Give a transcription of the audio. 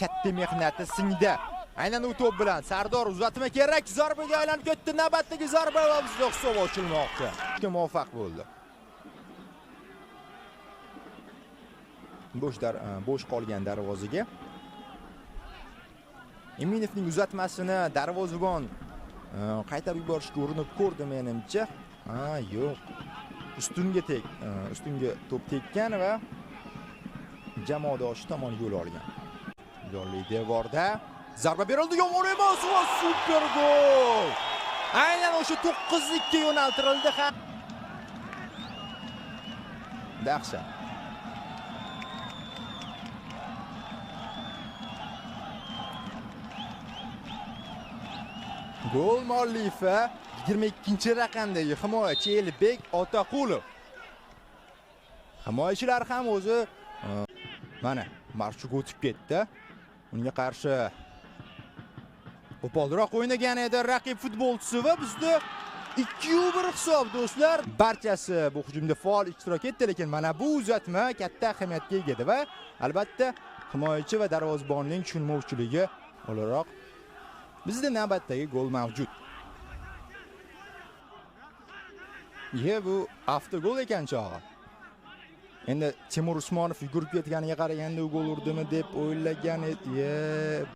katta mehnati singdi. Aynan u to'p bilan Sardor uzatma kerak, zarbaga aylanib ketdi. Navbatdagi zarba va bizda hisob ochilmoqda. Muvaffaq bo'ldi? Bo'sh dar e, bo'sh qolgan darvozaga Eminovning uzatmasini darvozabon e, qaytarib yuborishga urinib ko'rdi menimcha. Ha, yo'q. Ustunga tek, e, ustunga to'p tekkan va jamoadoshi tomon yo'l olgan. Jonli devorda zarba berildi, yomon emas va super gol! Aynan o'sha 9-2 yo'naltirildi ham. Dahshat. Gol muallifi 22-raqamdagi himoyachi Elbek Otaqulov. Himoyachilar ham o'zi e, mana marshiga o'tib ketdi. Unga qarshi qo'polroq o'ynagan edi raqib futbolchisi va bizda 2-1 hisob do'stlar. Barchasi bu hujumda faol ishtirok etdi, lekin mana bu uzatma katta ahamiyatga ega edi va albatta himoyachi va darvozabonning tushunmovchiligi o'laroq bizda navbatdagi gol mavjud. Ye bu avtogol ekan chog'i. Endi Timur Usmonov yugurib ketganiga qaraganda u gol urdimi deb o'ylagan edi.